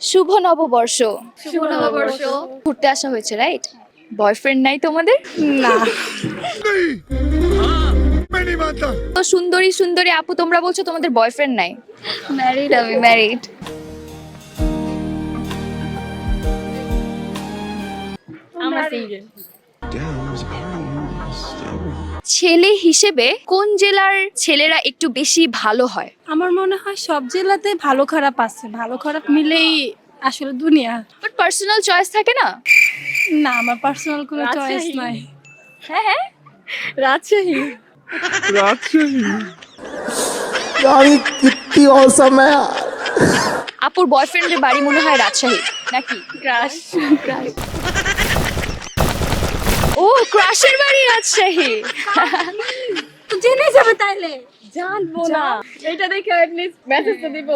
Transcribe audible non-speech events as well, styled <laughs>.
শুভ নববর্ষ। শুভ নববর্ষ। ঘুরতে আসা হয়েছে রাইট বয়ফ্রেন্ড নাই তোমাদের? না। তো সুন্দরী সুন্দরী আপু তোমরা বলছো তোমাদের বয়ফ্রেন্ড নাই। ম্যারিড আমি ম্যারিড আমরা সিঙ্গেল ছেলে হিসেবে কোন জেলার ছেলেরা একটু বেশি ভালো হয়? আমার মনে হয় সব জেলাতে ভালো খারাপ আছে। ভালো খারাপ মিলেই আসলে দুনিয়া। বাট পার্সোনাল চয়েস থাকে না? না আমার পার্সোনাল কোনো চয়েস নাই। হ্যাঁ হ্যাঁ। রাজশাহী। রাজশাহী। আমি কিত্তি অসম। আপুর বয়ফ্রেন্ডের বাড়ি মনে হয় রাজশাহী নাকি? ক্রাশ ক্রাশ ও ক্রাশের রাজশাহী <laughs> তো জেনে যাবে তাইলে জানবো না এটা দেখে অ্যাটলিস্ট মেসেজ তো দিব